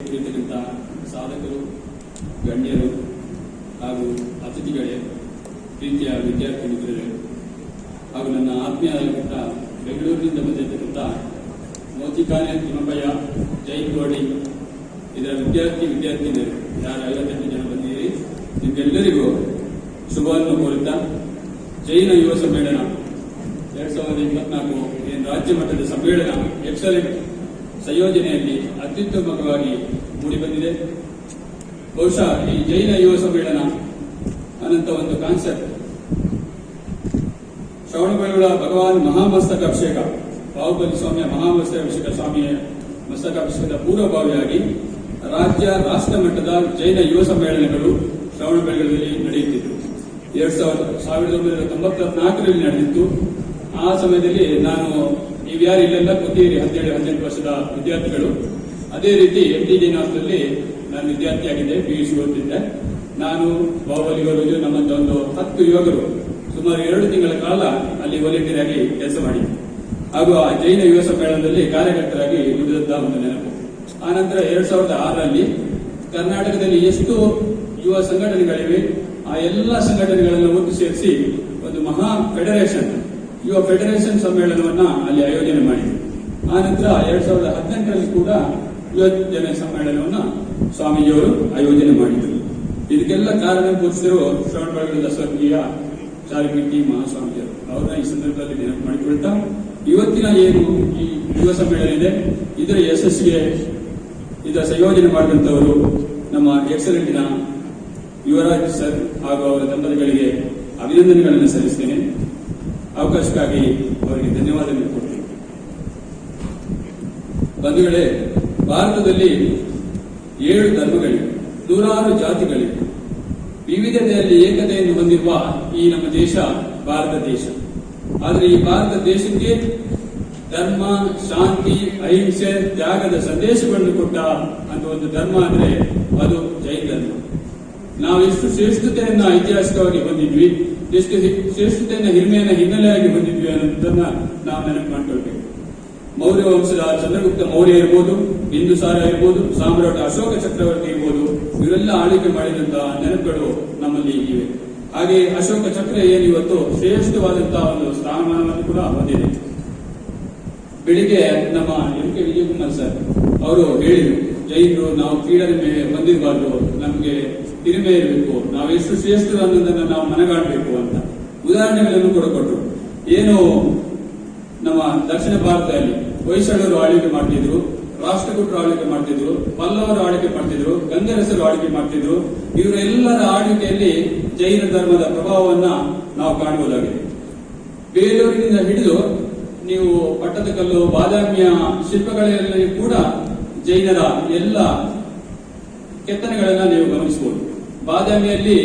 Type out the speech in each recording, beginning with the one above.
ಇರತಕ್ಕಂಥ ಸಾಧಕರು, ಗಣ್ಯರು ಹಾಗೂ ಅತಿಥಿಗಳೇ, ಪ್ರೀತಿಯ ವಿದ್ಯಾರ್ಥಿ ಮಿತ್ರರೇ ಹಾಗೂ ನನ್ನ ಆತ್ಮೀಯರಾಗಿದ್ದ ಬೆಂಗಳೂರಿನಿಂದ ಬಂದಿರತಕ್ಕಂಥ ಮೋತಿಕಾನೆ ತಿಮ್ಮಯ್ಯ, ಜೈ ಗೋಡಿ, ಇದರ ವಿದ್ಯಾರ್ಥಿ, ವಿದ್ಯಾರ್ಥಿನಿಯರು, ಯಾರು ಐವತ್ತೆಂಟು ಜನ ಬಂದಿದ್ದೀರಿ ನಿಮ್ಗೆಲ್ಲರಿಗೂ ಶುಭವನ್ನು ಕೋರುತ್ತಾ ಜೈನ ಯುವ ಸಮ್ಮೇಳನ. ಎರಡ್ ಸಾವಿರದ ಇಪ್ಪತ್ನಾಲ್ಕು ಏನು ರಾಜ್ಯ ಮಟ್ಟದ ಸಮ್ಮೇಳನ ಎಕ್ಸಲೆಂಟ್ ಸಂಯೋಜನೆಯಲ್ಲಿ ಅತ್ಯುತ್ತಮವಾಗಿ ಮೂಡಿಬಂದಿದೆ. ಬಹುಶಃ ಈ ಜೈನ ಯುವ ಸಮ್ಮೇಳನ ಅನಂತ ಒಂದು ಕಾನ್ಸೆಪ್ಟ್. ಶ್ರವಣಬೆಳಗೊಳ ಭಗವಾನ್ ಮಹಾಮಸ್ತಕ ಅಭಿಷೇಕ, ಬಾಹುಬಲಿ ಸ್ವಾಮಿಯ ಮಹಾಮಸ್ತಕ ಅಭಿಷೇಕ ಸ್ವಾಮಿಯ ಮಸ್ತಕ ಅಭಿಷೇಕದ ಪೂರ್ವಭಾವಿಯಾಗಿ ರಾಜ್ಯ, ರಾಷ್ಟ್ರ ಮಟ್ಟದ ಜೈನ ಯುವ ಸಮ್ಮೇಳನಗಳು ಶ್ರವಣಬೆಳಗೊಳದಲ್ಲಿ ನಡೆಯುತ್ತಿತ್ತು ಎರಡ್ ಸಾವಿರದ ಸಾವಿರದ ಒಂಬೈನೂರ ತೊಂಬತ್ನಾಲ್ಕರಲ್ಲಿ ನಡೆದಿತ್ತು. ಆ ಸಮಯದಲ್ಲಿ ನಾನು ನೀವ್ಯಾರು ಇಲ್ಲೆಲ್ಲ ಕೂತೀರಿ ಹದಿನೇಳು ಹದಿನೆಂಟು ವರ್ಷದ ವಿದ್ಯಾರ್ಥಿಗಳು. ಅದೇ ರೀತಿ ಎಂ ಡಿ ಜೈನಾಸ್ನಲ್ಲಿ ನಾನು ವಿದ್ಯಾರ್ಥಿಯಾಗಿದ್ದೆ ಪಿ ಯು ಸಿ ಓದ್ತಿದ್ದೆ. ನಾನು ಬಾಹುಬಲಿ ಗೌರಜು ನಮ್ಮಂತ ಒಂದು ಹತ್ತು ಯುವಕರು ಸುಮಾರು ಎರಡು ತಿಂಗಳ ಕಾಲ ಅಲ್ಲಿ ವಾಲಂಟಿಯರ್ ಕೆಲಸ ಮಾಡಿ. ಹಾಗೂ ಆ ಜೈನ ಯುವ ಸಮ್ಮೇಳನದಲ್ಲಿ ಕಾರ್ಯಕರ್ತರಾಗಿ ದುಡಿದದ್ದ ಒಂದು ನೆನಪು. ಆನಂತರ ನಂತರ ಎರಡ್ ಸಾವಿರದ ಆರರಲ್ಲಿ ಕರ್ನಾಟಕದಲ್ಲಿ ಎಷ್ಟು ಯುವ ಸಂಘಟನೆಗಳಿವೆ, ಆ ಎಲ್ಲ ಸಂಘಟನೆಗಳನ್ನು ಒಟ್ಟು ಸೇರಿಸಿ ಒಂದು ಮಹಾ ಫೆಡರೇಷನ್ ಯುವ ಫೆಡರೇಷನ್ ಸಮ್ಮೇಳನವನ್ನ ಅಲ್ಲಿ ಆಯೋಜನೆ ಮಾಡಿದ್ರು. ಆ ನಂತರ ಎರಡ್ ಸಾವಿರದ ಹದಿನೆಂಟರಲ್ಲಿ ಕೂಡ ಯುವಜನ ಸಮ್ಮೇಳನವನ್ನ ಸ್ವಾಮೀಜಿಯವರು ಆಯೋಜನೆ ಮಾಡಿದರು. ಇದಕ್ಕೆಲ್ಲ ಕಾರಣ ಶ್ರವಣ ಶ್ರವಣಬೆಳಗೊಳದ ಸ್ವರ್ಗೀಯ ಚಾರಿಮಿಟ್ಟಿ ಮಹಾಸ್ವಾಮಿಯವರು ಅವರನ್ನ ಈ ಸಂದರ್ಭದಲ್ಲಿ ನೆನಪು ಮಾಡಿಕೊಳ್ತಾ, ಇವತ್ತಿನ ಏನು ಈ ಯುವ ಸಮ್ಮೇಳನ ಇದೆ, ಇದರ ಯಶಸ್ಸಿಗೆ ಇದರ ಸಂಯೋಜನೆ ಮಾಡಿದಂಥವರು ನಮ್ಮ ಎಕ್ಸಲೆಂಟಿನ ಯುವರಾಜ್ ಸರ್ ಹಾಗೂ ಅವರ ದಂಪತಿಗಳಿಗೆ ಅಭಿನಂದನೆಗಳನ್ನು ಸಲ್ಲಿಸ್ತೇನೆ. ಅವಕಾಶಕ್ಕಾಗಿ ಅವರಿಗೆ ಧನ್ಯವಾದಗಳು ಕೊಡ್ತೀನಿ. ಬಂಧುಗಳೇ, ಭಾರತದಲ್ಲಿ ಏಳು ಧರ್ಮಗಳಿವೆ, ನೂರಾರು ಜಾತಿಗಳಿವೆ. ವಿವಿಧತೆಯಲ್ಲಿ ಏಕತೆಯನ್ನು ಹೊಂದಿರುವ ಈ ನಮ್ಮ ದೇಶ ಭಾರತ ದೇಶ. ಆದರೆ ಈ ಭಾರತ ದೇಶಕ್ಕೆ ಧರ್ಮ, ಶಾಂತಿ, ಅಹಿಂಸೆ, ತ್ಯಾಗದ ಸಂದೇಶಗಳನ್ನು ಕೊಟ್ಟ ಅಂತ ಒಂದು ಧರ್ಮ ಅಂದ್ರೆ ಅದು ಜೈನ ಧರ್ಮ. ನಾವು ಎಷ್ಟು ಶ್ರೇಷ್ಠತೆಯನ್ನ ಐತಿಹಾಸಿಕವಾಗಿ ಹೊಂದಿದ್ವಿ, ಎಷ್ಟು ಶ್ರೇಷ್ಠತೆಯನ್ನ ಹಿರಿಮೆಯನ್ನ ಹಿನ್ನೆಲೆಯಾಗಿ ಹೊಂದಿದ್ವಿ ಅನ್ನೋದನ್ನ ನಾವು ನೆನಪು ಮಾಡ್ಕೊಳ್ಬೇಕು. ಮೌರ್ಯ ವಂಶದ ಚಂದ್ರಗುಪ್ತ ಮೌರ್ಯ ಇರ್ಬೋದು ಬಿಂದುಸಾರ ಇರ್ಬೋದು, ಸಾಮ್ರಾಟ ಅಶೋಕ ಚಕ್ರವರ್ತಿ ಇರ್ಬೋದು, ಇವರೆಲ್ಲ ಆಳ್ವಿಕೆ ಮಾಡಿದಂತಹ ನೆನಪುಗಳು ನಮ್ಮಲ್ಲಿ ಇವೆ. ಹಾಗೆ ಅಶೋಕ ಚಕ್ರ ಏನು ಇವತ್ತು ಶ್ರೇಷ್ಠವಾದಂತಹ ಒಂದು ಸ್ಥಾನಮಾನವನ್ನು ಕೂಡ ಹೊಂದಿದೆ. ಬೆಳಿಗ್ಗೆ ನಮ್ಮ ಎಂ ಕೆ ವಿಜಯಕುಮಾರ್ ಸರ್, ಅವರು ಹೇಳಿದರು ಜೈನರು ನಾವು ಕ್ರೀಡರಿಮೆ ಹೊಂದಿರಬಾರ್ದು ನಮಗೆ ಹಿರಿಮೆ ಇರಬೇಕು ನಾವು ಎಷ್ಟು ಶ್ರೇಷ್ಠರು ಅನ್ನೋದನ್ನ ನಾವು ಮನಗಾಡಬೇಕು ಅಂತ ಉದಾಹರಣೆಗಳನ್ನು ಕೂಡ ಕೊಟ್ಟರು. ಏನು ನಮ್ಮ ದಕ್ಷಿಣ ಭಾರತದಲ್ಲಿ ಹೊಯ್ಸಳರು ಆಳ್ವಿಕೆ ಮಾಡ್ತಿದ್ರು, ರಾಷ್ಟ್ರಕೂಟರು ಆಳ್ವಿಕೆ ಮಾಡ್ತಿದ್ರು, ಪಲ್ಲವರು ಆಳ್ವಿಕೆ ಮಾಡ್ತಿದ್ರು, ಗಂಗರಸರು ಆಳ್ವಿಕೆ ಮಾಡ್ತಿದ್ರು. ಇವರೆಲ್ಲರ ಆಳ್ವಿಕೆಯಲ್ಲಿ ಜೈನ ಧರ್ಮದ ಪ್ರಭಾವವನ್ನ ನಾವು ಕಾಣಬಹುದಾಗಿದೆ. ಬೇಲೂರಿನಿಂದ ಹಿಡಿದು ನೀವು ಪಟ್ಟದಕಲ್ಲು ಬಾದಾಮಿಯ ಶಿಲ್ಪಗಳಲ್ಲಿ ಕೂಡ ಜೈನರ ಎಲ್ಲ ಕೆತ್ತನೆಗಳನ್ನ ನೀವು ಗಮನಿಸಬಹುದು. ಬಾದಾಮಿಯಲ್ಲಿ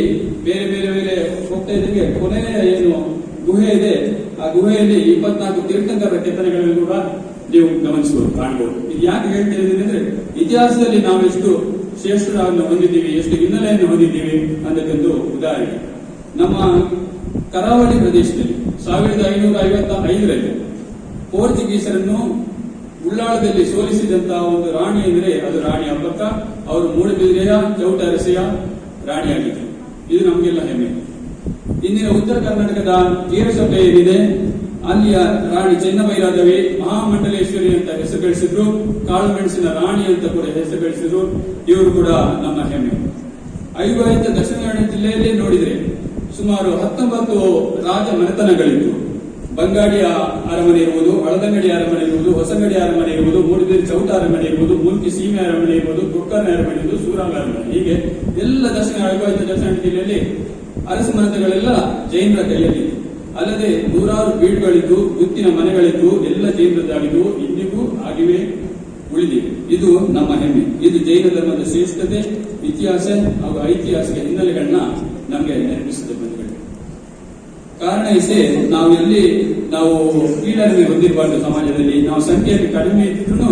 ಬೇರೆ ಬೇರೆ ಬೇರೆ ಹೋಗ್ತಾ ಇದ್ದಂಗೆ ಕೊನೆಯ ಏನು ಗುಹೆ ಇದೆ, ಆ ಗುಹೆಯಲ್ಲಿ ಇಪ್ಪತ್ನಾಲ್ಕು ತೀರ್ಥಂಕರ ಕೆತ್ತನೆಗಳನ್ನು ಕೂಡ ನೀವು ಗಮನಿಸಬಹುದು, ಕಾಣಬಹುದು. ಇದು ಯಾಕೆ ಹೇಳ್ತಿದ್ದೀನಿ ಅಂದ್ರೆ ಇತಿಹಾಸದಲ್ಲಿ ನಾವು ಎಷ್ಟು ಶ್ರೇಷ್ಠರನ್ನು ಹೊಂದಿದ್ದೀವಿ, ಎಷ್ಟು ಹಿನ್ನೆಲೆಯನ್ನು ಹೊಂದಿದ್ದೀವಿ ಅನ್ನೋದೊಂದು ಉದಾಹರಣೆ. ನಮ್ಮ ಕರಾವಳಿ ಪ್ರದೇಶದಲ್ಲಿ ಸಾವಿರದ ಐನೂರ ಐವತ್ತ ಐದರಲ್ಲಿ ಪೋರ್ಚುಗೀಸರನ್ನು ಉಳ್ಳಾಳದಲ್ಲಿ ಸೋಲಿಸಿದಂತಹ ಒಂದು ರಾಣಿ ಅಂದರೆ ಅದು ರಾಣಿ ಅಬ್ಬಕ್ಕ, ಅವರು ಮೂಡಬಿದಿರೆಯ ಚೌಟರಸೆಯ ರಾಣಿಯಾಗಿದ್ದರು ಇದು ನಮಗೆಲ್ಲ ಹೆಮ್ಮೆ. ಇಂದಿನ ಉತ್ತರ ಕರ್ನಾಟಕದ ವೀರಸಭೆ ಏನಿದೆ? ಅಲ್ಲಿಯ ರಾಣಿ ಚೆನ್ನಭೈರಾದವಿ ಮಹಾಮಂಡಲೇಶ್ವರಿ ಅಂತ ಹೆಸರು ಗಳಿಸಿದ್ರು ಕಾಳುಮೆಣಸಿನ ರಾಣಿ ಅಂತ ಕೂಡ ಹೆಸರು ಗಳಿಸಿದ್ರು ಇವರು ಕೂಡ ನಮ್ಮ ಹೆಮ್ಮೆ. ಐವರಿಂದ ದಕ್ಷಿಣ ಕನ್ನಡ ಜಿಲ್ಲೆಯಲ್ಲಿ ನೋಡಿದ್ರೆ ಸುಮಾರು ಹತ್ತೊಂಬತ್ತು ರಾಜ ಮನೆತನಗಳಿತ್ತು ಬಂಗಾಡಿಯ ಅರಮನೆ ಇರುವುದು ಹಳದಂಗಡಿ ಅರಮನೆ ಇರುವುದು ಹೊಸಂಗಡಿ ಅರಮನೆ ಇರುವುದು ಮೂಡಿದೇರಿ ಚೌಟ ಅರಮನೆ ಇರುವುದು ಮೂರ್ತಿ ಸೀಮೆ ಅರಮನೆ ಇರುವುದು ಕುಕ್ಕರ್ನ ಅರಮನೆ ಇರುವುದು ಸೂರಾಂಗ ಅರಮನೆ. ಹೀಗೆ ಎಲ್ಲ ದಕ್ಷಿಣ ಅಳಗಾಯಿತ ದರ್ಶನ ಜಿಲ್ಲೆಯಲ್ಲಿ ಅರಸು ಜೈನರ ಕೈಯಲ್ಲಿ. ಅಲ್ಲದೆ ನೂರಾರು ಬೀಡುಗಳಿದ್ದು, ಗುತ್ತಿನ ಮನೆಗಳಿದ್ದು, ಎಲ್ಲ ಜೈನರದ್ದಾಗಿದ್ದು, ಇಂದಿಗೂ ಆಗಿವೆ, ಉಳಿದಿವೆ. ಇದು ನಮ್ಮ ಹೆಮ್ಮೆ. ಇದು ಜೈನ ಧರ್ಮದ ಶ್ರೇಷ್ಠತೆ, ಇತಿಹಾಸ ಹಾಗೂ ಐತಿಹಾಸಿಕ ಹಿನ್ನೆಲೆಗಳನ್ನ ನಮಗೆ ನೆನಪಿಸುತ್ತೆ ಬಂಧುಗಳು. ಕಾರಣ ಇಸೆ, ನಾವು ಎಲ್ಲಿ ನಾವು ಕೀಳರಿಮೆ ಹೊಂದಿರಬಾರ್ದು ಸಮಾಜದಲ್ಲಿ, ನಾವು ಸಂಖ್ಯೆಯಲ್ಲಿ ಕಡಿಮೆ ಇದ್ರೂ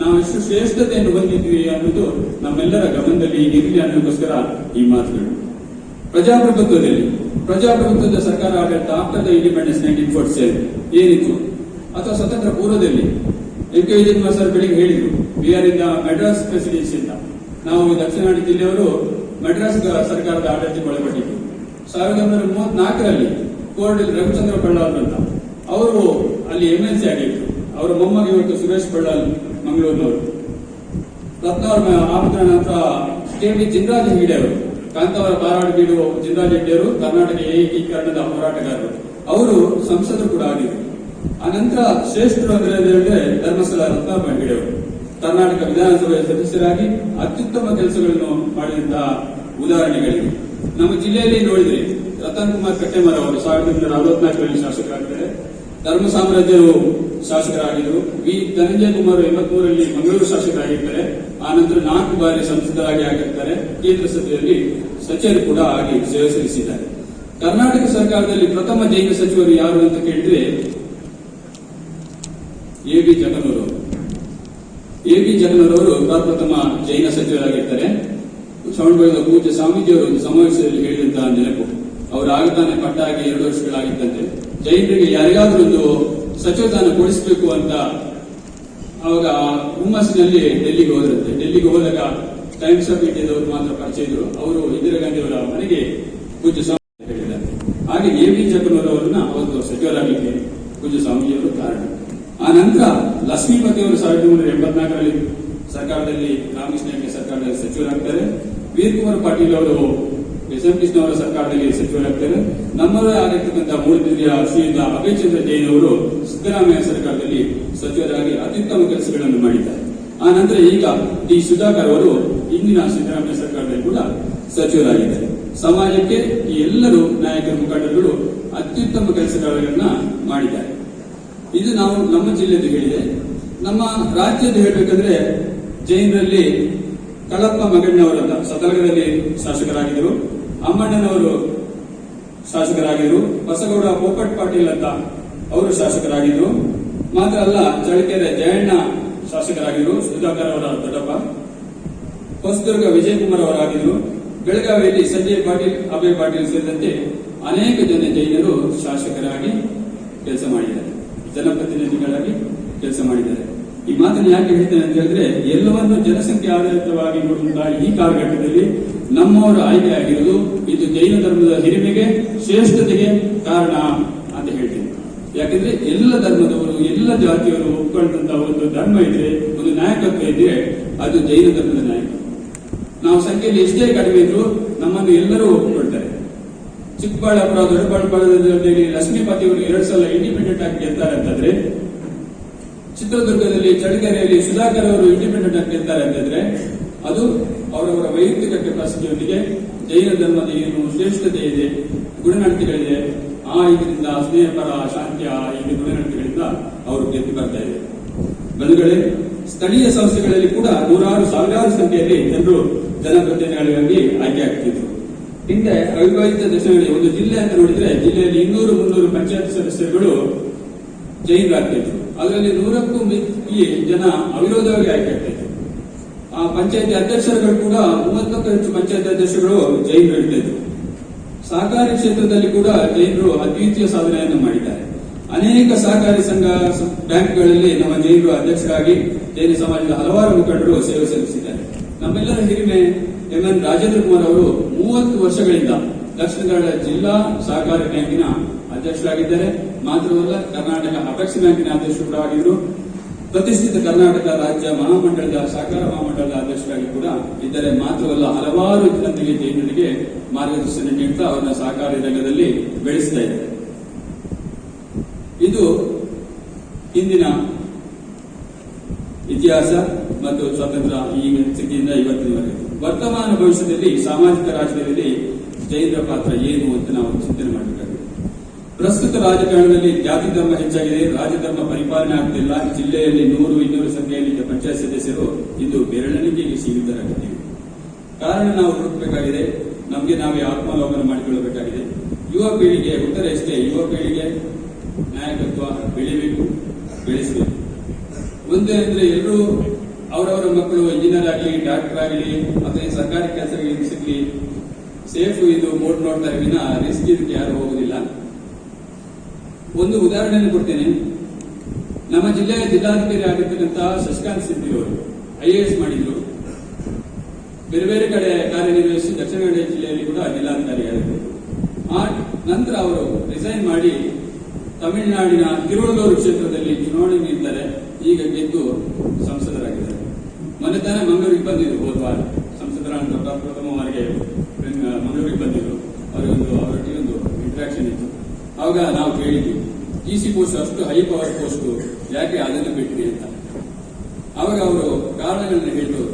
ನಾವು ಎಷ್ಟು ಶ್ರೇಷ್ಠತೆಯನ್ನು ಹೊಂದಿದ್ವಿ ಅನ್ನೋದು ನಮ್ಮೆಲ್ಲರ ಗಮನದಲ್ಲಿ ಇರಲಿ ಅನ್ನೋದಕ್ಕೋಸ್ಕರ ಈ ಮಾತುಗಳು. ಪ್ರಜಾಪ್ರಭುತ್ವದಲ್ಲಿ, ಪ್ರಜಾಪ್ರಭುತ್ವದ ಸರ್ಕಾರ ಆಡಳಿತ after the independence nineteen forty seven ಏನಿತ್ತು? ಅಥವಾ ಸ್ವತಂತ್ರ ಪೂರ್ವದಲ್ಲಿ ಎಂ ಕೆ ವಿಜಯಕುಮಾರ್ ಸರ್ ಬೆಳಿಗ್ಗೆ ಹೇಳಿದ್ರು ಬಿಹಾರ್ ಇಂದ ಮೆಡ್ರಾಸ್ ಪ್ರೆಸಿಡೆನ್ಸಿ ಅಂತ. ನಾವು ದಕ್ಷಿಣ ಜಿಲ್ಲೆಯವರು ಮೆಡ್ರಾಸ್ ಸರ್ಕಾರದ ಆಡಳಿತಕ್ಕೆ ಒಳಪಟ್ಟಿದ್ದು. ಸಾವಿರದ ಒಂಬೈನೂರ ಮೂವತ್ನಾಲ್ಕರಲ್ಲಿ ಕೋರ್ಟ್ ರವಿಚಂದ್ರ ಬಳ್ಳಾಲ್ ಅಂತ ಅವರು ಅಲ್ಲಿ ಎಂ ಎಲ್ ಸಿ ಆಗಿದ್ರು. ಅವರ ಮೊಮ್ಮಗ ಇವತ್ತು ಸುರೇಶ್ ಬಳ್ಳಾಲ್ ಮಂಗಳೂರಿನವರು. ರತ್ನವರ ಆಮಂತ್ರಣ ನಂತರ ಕೆ ವಿ ಜಿಂದಾಜ್ ಹೆಗ್ಡೆ ಅವರು. ಕಾಂತಾವರ ಬಾರಾಡ್ ಬೀಡು ಜಿಂದಾಜ್ ಹೆಗ್ಡೆ ಅವರು, ಕರ್ನಾಟಕ ಏಕೀಕರಣದ ಹೋರಾಟಗಾರರು. ಅವರು ಸಂಸದರು ಕೂಡ ಆಗಿದ್ರು. ಅನಂತರ ಶ್ರೇಷ್ಠರು ಅಂದ್ರೆ ಹೇಳಿದ್ರೆ ಧರ್ಮಸ್ಥಳ ರತ್ನಾಭ ಹೆಗ್ಡೆ ಅವರು. ಕರ್ನಾಟಕ ವಿಧಾನಸಭೆಯ ಸದಸ್ಯರಾಗಿ ಅತ್ಯುತ್ತಮ ಕೆಲಸಗಳನ್ನು ಮಾಡಿದಂತಹ ಉದಾಹರಣೆಗಳಿವೆ. ನಮ್ಮ ಜಿಲ್ಲೆಯಲ್ಲಿ ನೋಡಿದ್ರೆ ರತನ್ ಕುಮಾರ್ ಕಟ್ಟೆಮರ ಅವರು ಸಾವಿರದ ಒಂಬೈನೂರ ಅರವತ್ನಾಲ್ಕರಲ್ಲಿ ಶಾಸಕರಾಗಿದ್ದಾರೆ. ಧರ್ಮ ಸಾಮ್ರಾಜ್ಯರು ಶಾಸಕರಾಗಿದ್ದರು. ವಿ. ಧನಂಜಯ ಕುಮಾರ್ ಎಂಬತ್ಮೂರರಲ್ಲಿ ಮಂಗಳೂರು ಶಾಸಕರಾಗಿರ್ತಾರೆ. ಆ ನಂತರ ನಾಲ್ಕು ಬಾರಿ ಸಂಸದರಾಗಿ ಆಗಿರ್ತಾರೆ. ಕೇಂದ್ರ ಸಭೆಯಲ್ಲಿ ಸಚಿವರು ಕೂಡ ಆಗಿ ಸೇವೆ ಸಲ್ಲಿಸಿದ್ದಾರೆ. ಕರ್ನಾಟಕ ಸರ್ಕಾರದಲ್ಲಿ ಪ್ರಥಮ ಜೈನ ಸಚಿವರು ಯಾರು ಅಂತ ಕೇಳಿದ್ರೆ A. B Jaganur A. B ಜಗನೂರವರು ಪ್ರಪ್ರಥಮ ಜೈನ ಸಚಿವರಾಗಿರ್ತಾರೆ. ಶ್ರವಣಬೆಳದ ಪೂಜೆ ಸ್ವಾಮೀಜಿಯವರು ಸಮಾವೇಶದಲ್ಲಿ ಹೇಳಿದಂತಹ ನೆನಪು. ಅವರು ಆಗತಾನೆ ಪಟ್ಟಾಗಿ ಎರಡು ವರ್ಷಗಳಾಗಿದ್ದಂತೆ ಜೈನರಿಗೆ ಯಾರಿಗಾದ್ರೂ ಒಂದು ಸಚಿವತಾನ ಕೊಡಿಸಬೇಕು ಅಂತ ಅವಾಗ ಹುಮ್ಮಸ್ಸಿನಲ್ಲಿ ಡೆಲ್ಲಿಗೆ ಹೋದ್ರಂತೆ. ಡೆಲ್ಲಿಗೆ ಹೋದಾಗ ಟೈಮ್ಸ್ ಆಫ್ ಇಂಡಿಯಾದವರು ಮಾತ್ರ ಪರಿಚಯ ಇದ್ರು. ಅವರು ಇಂದಿರಾ ಗಾಂಧಿ ಅವರ ಮನೆಗೆ ಪೂಜ್ಯ ಸ್ವಾಮಿ ಹೇಳಿದ್ದಾರೆ. ಹಾಗೆ ಎ ಬಿ ಜಗನ್ನೂರವರನ್ನ ಅವತ್ತು ಸಚಿವರಾಗಲಿಕ್ಕೆ ಪೂಜ್ಯ ಸ್ವಾಮೀಜಿಯವರು ಕಾರಣ. ಆ ನಂತರ ಲಕ್ಷ್ಮೀಪತಿ ಅವರು ಸಾವಿರದ ಒಂಬೈನೂರ ಎಂಬತ್ನಾಲ್ಕರಲ್ಲಿ ಸರ್ಕಾರದಲ್ಲಿ ರಾಮಕೃಷ್ಣ ಹೆಗಡೆ ಸರ್ಕಾರದಲ್ಲಿ ಸಚಿವರಾಗ್ತಾರೆ. ವೀರಕುಮಾರ್ ಪಾಟೀಲ್ ಅವರು ಎಸ್ ಎಂ ಸರ್ಕಾರದಲ್ಲಿ ಸಚಿವರಾಗ್ತಾರೆ ನಮ್ಮದೇ ಆಗಿರ್ತಕ್ಕಂಥ ಮೂಡಬಿದ್ರಿಯ ಶ್ರೀಯುತ ಅಭಯ್ ಚಂದ್ರ ಜೈನ್ ಅವರು ಸಿದ್ದರಾಮಯ್ಯ ಸರ್ಕಾರದಲ್ಲಿ ಸಚಿವರಾಗಿ ಅತ್ಯುತ್ತಮ ಕೆಲಸಗಳನ್ನು ಮಾಡಿದ್ದಾರೆ. ಆ ನಂತರ ಈಗ ಡಿ ಸುಧಾಕರ್ ಅವರು ಇಂದಿನ ಸಿದ್ದರಾಮಯ್ಯ ಸರ್ಕಾರದಲ್ಲಿ ಕೂಡ ಸಚಿವರಾಗಿದ್ದಾರೆ. ಸಮಾಜಕ್ಕೆ ಈ ಎಲ್ಲರೂ ನಾಯಕರ ಮುಖಂಡರುಗಳು ಅತ್ಯುತ್ತಮ ಕೆಲಸಗಳನ್ನ ಮಾಡಿದ್ದಾರೆ. ಇದು ನಾವು ನಮ್ಮ ಜಿಲ್ಲೆದು ಹೇಳಿದೆ. ನಮ್ಮ ರಾಜ್ಯದ ಹೇಳಬೇಕಂದ್ರೆ ಜೈನರಲ್ಲಿ ಕಳಪ್ಪ ಮಗಣ್ಣವರಂತ ಸತರ್ಗದಲ್ಲಿ ಶಾಸಕರಾಗಿದ್ದರು. ಅಮ್ಮಣ್ಣನವರು ಶಾಸಕರಾಗಿದ್ರು ಬಸಗೌಡ ಪೋಪಟ್ ಪಾಟೀಲ್ ಅಂತ ಅವರು ಶಾಸಕರಾಗಿದ್ದರು ಮಾತ್ರ ಅಲ್ಲ, ಚಳ್ಳಕೆರೆ ಜಯಣ್ಣ ಶಾಸಕರಾಗಿದ್ರು ಸುಧಾಕರ್ ಅವರ ದೊಡ್ಡಪ್ಪ. ಹೊಸದುರ್ಗ ವಿಜಯಕುಮಾರ್ ಅವರಾಗಿದ್ದರು ಬೆಳಗಾವಿಯಲ್ಲಿ ಸಂಜಯ್ ಪಾಟೀಲ್, ಅಭಯ್ ಪಾಟೀಲ್ ಸೇರಿದಂತೆ ಅನೇಕ ಜನ ಜೈನರು ಶಾಸಕರಾಗಿ ಕೆಲಸ ಮಾಡಿದ್ದಾರೆ. ಜನಪ್ರತಿನಿಧಿಗಳಾಗಿ ಕೆಲಸ ಮಾಡಿದ್ದಾರೆ. ಈ ಮಾತನ್ನು ಯಾಕೆ ಹೇಳ್ತೇನೆ ಅಂತ ಹೇಳಿದ್ರೆ, ಎಲ್ಲವನ್ನು ಜನಸಂಖ್ಯೆ ಆಧಾರಿತವಾಗಿ ನೋಡುವಂತಹ ಈ ಕಾಲಘಟ್ಟದಲ್ಲಿ ನಮ್ಮವರ ಆಯ್ಕೆ ಆಗಿರುವುದು ಇದು ಜೈನ ಧರ್ಮದ ಹಿರಿಮೆಗೆ ಶ್ರೇಷ್ಠತೆಗೆ ಕಾರಣ ಅಂತ ಹೇಳ್ತೇನೆ. ಯಾಕಂದ್ರೆ ಎಲ್ಲ ಧರ್ಮದವರು, ಎಲ್ಲ ಜಾತಿಯವರು ಒಪ್ಕೊಂಡಂತಹ ಒಂದು ಧರ್ಮ ಇದ್ರೆ, ಒಂದು ನಾಯಕತ್ವ ಇದ್ರೆ ಅದು ಜೈನ ಧರ್ಮದ ನಾಯಕ. ನಾವು ಸಂಖ್ಯೆಯಲ್ಲಿ ಎಷ್ಟೇ ಕಡಿಮೆ ಇದ್ರು ನಮ್ಮನ್ನು ಎಲ್ಲರೂ ಒಪ್ಪಿಕೊಳ್ತಾರೆ ಚಿಕ್ಕಬಳ್ಳಾಪುರ ದೊಡ್ಡಬಳ್ಳಾಪುರದಲ್ಲಿ ಲಕ್ಷ್ಮೀಪತಿ ಅವರು ಎರಡು ಸಲ ಇಂಡಿಪೆಂಡೆಂಟ್ ಆಗಿ ಗೆಲ್ತಾರೆ ಅಂತಂದ್ರೆ ಚಿತ್ರದುರ್ಗದಲ್ಲಿ ಚಳ್ಳಕೆರೆಯಲ್ಲಿ ಸುಧಾಕರ್ ಅವರು ಇಂಡಿಪೆಂಡೆಂಟ್ ಆಗಿ ಗೆಲ್ತಾರೆ ಅಂತಂದ್ರೆ ಅದು ಅವರವರ ವೈಯಕ್ತಿಕ ಕೆಪಾಸಿಟಿಯೊಂದಿಗೆ ಜೈನ ಧರ್ಮದ ಏನು ಶ್ರೇಷ್ಠತೆ ಇದೆ, ಗುಣನಡತೆಗಳಿದೆ, ಆ ಇದರಿಂದ ಸ್ನೇಹಪರ ಶಾಂತಿಯ ಈ ಗುಣನಡತೆಗಳಿಂದ ಅವರು ಗೆದ್ದು ಬರ್ತಾ ಇದೆ ಬಂಧುಗಳೇ, ಸ್ಥಳೀಯ ಸಂಸ್ಥೆಗಳಲ್ಲಿ ಕೂಡ ನೂರಾರು ಸಾವಿರಾರು ಸಂಖ್ಯೆಯಲ್ಲಿ ಜನರು ಜನಪ್ರತಿನಿಧಿಗಳಿಗಾಗಿ ಆಯ್ಕೆ ಆಗ್ತಿದ್ರು. ಹಿಂದೆ ಅವಿಭಾಜಿತ ದೇಶಗಳಲ್ಲಿ ಒಂದು ಜಿಲ್ಲೆ ಅಂತ ನೋಡಿದ್ರೆ ಜಿಲ್ಲೆಯಲ್ಲಿ ಇನ್ನೂರು ಮುನ್ನೂರು ಪಂಚಾಯತ್ ಸದಸ್ಯರುಗಳು ಜೈನರಾಗ್ತಿದ್ರು. ಅದರಲ್ಲಿ ನೂರಕ್ಕೂ ಮಿಕ್ಕಿ ಜನ ಅವಿರೋಧವಾಗಿ ಆಯ್ಕೆ ಆಗ್ತಾ ಆ ಪಂಚಾಯತಿ ಅಧ್ಯಕ್ಷರುಗಳು ಕೂಡ ಮೂವತ್ತಕ್ಕೂ ಹೆಚ್ಚು ಪಂಚಾಯತ್ ಅಧ್ಯಕ್ಷರುಗಳು ಜೈನ್ ಇರ್ತಿದ್ರು ಸಹಕಾರಿ ಕ್ಷೇತ್ರದಲ್ಲಿ ಕೂಡ ಜೈನರು ಅದ್ವಿತೀಯ ಸಾಧನೆಯನ್ನು ಮಾಡಿದ್ದಾರೆ. ಅನೇಕ ಸಹಕಾರಿ ಸಂಘ ಬ್ಯಾಂಕ್ಗಳಲ್ಲಿ ನಮ್ಮ ಜೈನರು ಅಧ್ಯಕ್ಷರಾಗಿ ಜೈನ ಸಮಾಜದ ಹಲವಾರು ಮುಖಂಡರು ಸೇವೆ ಸಲ್ಲಿಸಿದ್ದಾರೆ. ನಮ್ಮೆಲ್ಲರ ಹಿರಿಮೆ ಎಂ ಎನ್ ರಾಜೇಂದ್ರ ಕುಮಾರ್ ಅವರು ಮೂವತ್ತು ವರ್ಷಗಳಿಂದ ದಕ್ಷಿಣ ಕನ್ನಡ ಜಿಲ್ಲಾ ಸಹಕಾರಿ ಬ್ಯಾಂಕಿನ ಅಧ್ಯಕ್ಷರಾಗಿದ್ದಾರೆ. ಮಾತ್ರವಲ್ಲ, ಕರ್ನಾಟಕ ಅಪೆಕ್ಸ್ ಬ್ಯಾಂಕಿನ ಅಧ್ಯಕ್ಷರು ಕೂಡ ಆಗಿದ್ರು. ಪ್ರತಿಷ್ಠಿತ ಕರ್ನಾಟಕ ರಾಜ್ಯ ಮಹಾಮಂಡಳದ ಸಹಕಾರ ಮಹಾಮಂಡಳದ ಅಧ್ಯಕ್ಷರಾಗಿ ಕೂಡ ಇದ್ದರೆ. ಮಾತ್ರವಲ್ಲ, ಹಲವಾರು ಜನರಿಗೆ ಜೈನರಿಗೆ ಮಾರ್ಗದರ್ಶನ ನೀಡುತ್ತಾ ಅವರನ್ನ ಸಹಕಾರಿ ರಂಗದಲ್ಲಿ ಬೆಳೆಸ್ತಾ ಇದ್ದಾರೆ. ಇದು ಇಂದಿನ ಇತಿಹಾಸ ಮತ್ತು ಸ್ವಾತಂತ್ರ್ಯ ಈ ಸ್ಥಿತಿಯಿಂದ ಇವತ್ತಿನವರೆಗೆ. ವರ್ತಮಾನ ಭವಿಷ್ಯದಲ್ಲಿ, ಸಾಮಾಜಿಕ ರಾಜಕೀಯದಲ್ಲಿ ಜೈನರ ಪಾತ್ರ ಏನು ಅಂತ ನಾವು ಚಿಂತನೆ ಮಾಡಬೇಕಾಗಿದೆ ಪ್ರಸ್ತುತ ರಾಜಕಾರಣದಲ್ಲಿ ಜಾತಿ ಧರ್ಮ ಹೆಚ್ಚಾಗಿದೆ ರಾಜಧರ್ಮ ಪರಿಪಾಲನೆ ಆಗ್ತಿಲ್ಲ. ಜಿಲ್ಲೆಯಲ್ಲಿ ನೂರು, ಇನ್ನೂರು ಸಂಖ್ಯೆಯಲ್ಲಿ ಪಂಚಾಯತ್ ಸದಸ್ಯರು ಇಂದು ಬೆರಳೆಣಿಕೆಗೆ ಸೀಮಿತರಾಗಿದ್ದೇವೆ ಕಾರಣ ನಾವು ಹುಡುಕಬೇಕಾಗಿದೆ, ನಮಗೆ ನಾವೇ ಆತ್ಮಾವಲೋಕನ ಮಾಡಿಕೊಳ್ಳಬೇಕಾಗಿದೆ. ಯುವ ಪೀಳಿಗೆ ಉತ್ತರ ಎಷ್ಟೇ, ಯುವ ಪೀಳಿಗೆ ನಾಯಕತ್ವ ಬೆಳಿಬೇಕು, ಬೆಳೆಸಬೇಕು. ಒಂದೇನೆಂದ್ರೆ ಎಲ್ಲರೂ ಅವರವರ ಮಕ್ಕಳು ಇಂಜಿನಿಯರ್ ಆಗಲಿ, ಡಾಕ್ಟರ್ ಆಗಲಿ ಅಥವಾ ಸರ್ಕಾರಿ ಕೆಲಸಗಳಿಗೆ ಸಿಗಲಿ ಸೇಫ್ ಇದು ಬೋಟ್ ನೋಡ್ತಾರೆ ವಿನ ರಿಸ್ಕ್ ಇದಕ್ಕೆ ಯಾರು ಹೋಗುದಿಲ್ಲ. ಒಂದು ಉದಾಹರಣೆಯನ್ನು ಕೊಡ್ತೇನೆ. ನಮ್ಮ ಜಿಲ್ಲೆಯ ಜಿಲ್ಲಾಧಿಕಾರಿ ಆಗಿರ್ತಕ್ಕಂತಹ ಶಶಿಕಾಂತ್ ಸಿದ್ದಿ ಅವರು ಐ ಎ ಎಸ್ ಮಾಡಿದ್ರು. ಬೇರೆ ಬೇರೆ ಕಡೆ ಕಾರ್ಯನಿರ್ವಹಿಸಿ ದಕ್ಷಿಣ ಕನ್ನಡ ಜಿಲ್ಲೆಯಲ್ಲಿ ಕೂಡ ಜಿಲ್ಲಾಧಿಕಾರಿ ಆಗಿದ್ರು ಆ ನಂತರ ಅವರು ರಿಸೈನ್ ಮಾಡಿ ತಮಿಳುನಾಡಿನ ತಿರುವಳ್ಳೂರು ಕ್ಷೇತ್ರದಲ್ಲಿ ಚುನಾವಣೆ ನಿಂತಾರೆ ಈಗ ಗೆದ್ದು ಸಂಸದರಾಗಿದ್ದಾರೆ. ಮೊನ್ನೆ ತಾನೇ ಮಂಗಳೂರಿಗೆ ವಾರ ಸಂಸದರ ಪ್ರಥಮ ಮಂಗಳೂರಿಗೆ ಬಂದಿದ್ರು. ಅವರೊಂದು ಅವರೊಟ್ಟಿಗೆ ಒಂದು ಇಂಟ್ರಾಕ್ಷನ್ ಇತ್ತು. ಆವಾಗ ನಾವು ಕೇಳಿದ್ವಿ ಡಿ ಸಿ ಪೋಸ್ಟ್ ಅಷ್ಟು ಹೈ ಪವರ್ ಪೋಸ್ಟ್ ಯಾಕೆ ಅದನ್ನು ಬಿಟ್ಟಿದೆ ಅಂತ. ಆವಾಗ ಅವರು ಕಾರಣಗಳನ್ನು ಹೇಳಿದ್ರು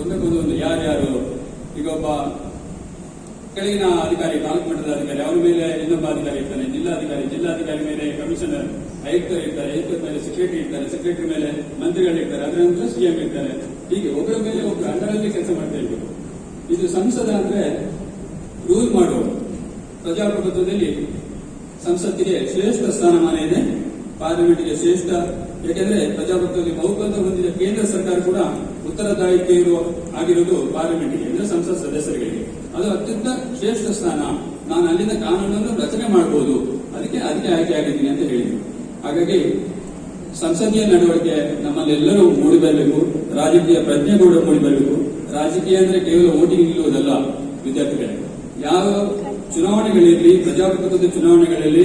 ಒಂದಕ್ಕೊಂದು ಒಂದು ಯಾರ್ಯಾರು, ಈಗ ಒಬ್ಬ ಕೆಳಗಿನ ಅಧಿಕಾರಿ ತಾಲೂಕು ಮಟ್ಟದ ಅಧಿಕಾರಿ ಅವರ ಮೇಲೆ ಇನ್ನೊಬ್ಬ ಅಧಿಕಾರಿ ಇರ್ತಾನೆ, ಜಿಲ್ಲಾಧಿಕಾರಿ ಜಿಲ್ಲಾಧಿಕಾರಿ ಮೇಲೆ ಕಮಿಷನರ್ ಆಯುಕ್ತರು ಇರ್ತಾರೆ, ಆಯುಕ್ತರ ಮೇಲೆ ಸೆಕ್ರೆಟರಿ ಇರ್ತಾರೆ ಸೆಕ್ರೆಟರಿ ಮೇಲೆ ಮಂತ್ರಿಗಳಿರ್ತಾರೆ ಅದರ ನಂತರ ಸಿಎಂ ಇರ್ತಾರೆ. ಹೀಗೆ ಒಬ್ಬರ ಮೇಲೆ ಒಬ್ಬರು ಅಂಡರಲ್ಲಿ ಕೆಲಸ ಮಾಡ್ತಾ ಇದ್ರು ಇದು ಸಂಸದ ಅಂದ್ರೆ ರೂಲ್ ಮಾಡುವ ಪ್ರಜಾಪ್ರಭುತ್ವದಲ್ಲಿ ಸಂಸತ್ತಿಗೆ ಶ್ರೇಷ್ಠ ಸ್ಥಾನಮಾನ ಇದೆ, ಪಾರ್ಲಿಮೆಂಟ್ಗೆ ಶ್ರೇಷ್ಠ. ಯಾಕೆಂದ್ರೆ ಪ್ರಜಾಪ್ರಭುತ್ವದಲ್ಲಿ ಬಹುಮತ ಹೊಂದಿದ ಕೇಂದ್ರ ಸರ್ಕಾರ ಕೂಡ ಉತ್ತರದಾಯಿತ್ವ ಇರುವ ಆಗಿರುವುದು ಪಾರ್ಲಿಮೆಂಟ್ಗೆ, ಅಂದ್ರೆ ಸಂಸತ್ ಸದಸ್ಯರಿಗೆ ಅದು ಅತ್ಯಂತ ಶ್ರೇಷ್ಠ ಸ್ಥಾನ. ನಾನು ಅಲ್ಲಿಂದ ಕಾನೂನನ್ನು ರಚನೆ ಮಾಡಬಹುದು ಅದಕ್ಕೆ ಅದಕ್ಕೆ ಆಯ್ಕೆ ಆಗಿದ್ದೀನಿ ಅಂತ ಹೇಳಿದ್ರು. ಹಾಗಾಗಿ ಸಂಸದೀಯ ನಡವಳಿಕೆ ನಮ್ಮಲ್ಲೆಲ್ಲರೂ ಮೂಡಿ ಬರಬೇಕು ರಾಜಕೀಯ ಪ್ರಜ್ಞೆ ಕೂಡ ಮೂಡಿ ಬರಬೇಕು ರಾಜಕೀಯ ಅಂದ್ರೆ ಕೇವಲ ಓಟಿಂಗ್ ಇಲ್ಲುವುದಲ್ಲ, ವಿದ್ಯಾರ್ಥಿಗಳೇ. ಯಾವ ಚುನಾವಣೆಗಳಿರಲಿ, ಪ್ರಜಾಪ್ರಭುತ್ವದ ಚುನಾವಣೆಗಳಲ್ಲಿ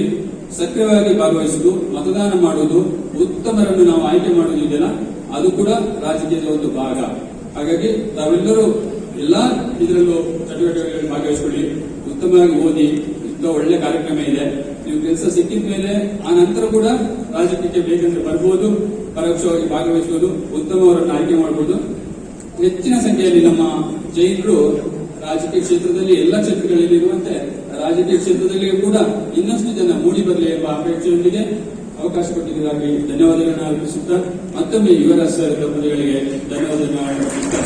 ಸಕ್ರಿಯವಾಗಿ ಭಾಗವಹಿಸುವುದು, ಮತದಾನ ಮಾಡುವುದು, ಉತ್ತಮರನ್ನು ನಾವು ಆಯ್ಕೆ ಮಾಡುವುದು ಇದೆಯಲ್ಲ ಅದು ಕೂಡ ರಾಜಕೀಯದ ಒಂದು ಭಾಗ. ಹಾಗಾಗಿ ತಾವೆಲ್ಲರೂ ಎಲ್ಲಾ ಇದರಲ್ಲೂ ಚಟುವಟಿಕೆಗಳಲ್ಲಿ ಭಾಗವಹಿಸಿಕೊಳ್ಳಿ. ಉತ್ತಮವಾಗಿ ಓದಿ ಒಳ್ಳೆ ಕಾರ್ಯಕ್ರಮ ಇದೆ. ನೀವು ಕೆಲಸ ಸಿಕ್ಕಿದ ಮೇಲೆ ಆ ನಂತರ ಕೂಡ ರಾಜಕೀಯಕ್ಕೆ ಬೇಕಂದ್ರೆ ಬರ್ಬೋದು, ಪರೋಕ್ಷವಾಗಿ ಭಾಗವಹಿಸುವುದು, ಉತ್ತಮವರನ್ನು ಆಯ್ಕೆ ಮಾಡಬಹುದು ಹೆಚ್ಚಿನ ಸಂಖ್ಯೆಯಲ್ಲಿ ನಮ್ಮ ಜೈನರು ರಾಜಕೀಯ ಕ್ಷೇತ್ರದಲ್ಲಿ ಎಲ್ಲ ಕ್ಷೇತ್ರಗಳಲ್ಲಿ ಇರುವಂತೆ ರಾಜಕೀಯ ಕ್ಷೇತ್ರದಲ್ಲಿ ಕೂಡ ಇನ್ನಷ್ಟು ಜನ ಮೂಡಿ ಬರಲಿ ಎಂಬ ಅಪೇಕ್ಷೆಯೊಂದಿಗೆ ಅವಕಾಶ ಕೊಟ್ಟಿದ್ದಕ್ಕಾಗಿ ಧನ್ಯವಾದಗಳನ್ನು ಅರ್ಪಿಸುತ್ತಾ ಮತ್ತೊಮ್ಮೆ ಯುವರಾಜ್ ಸರ್ ದಂಪತಿಗಳಿಗೆ ಧನ್ಯವಾದಗಳನ್ನು ಅರ್ಪಿಸುತ್ತಾ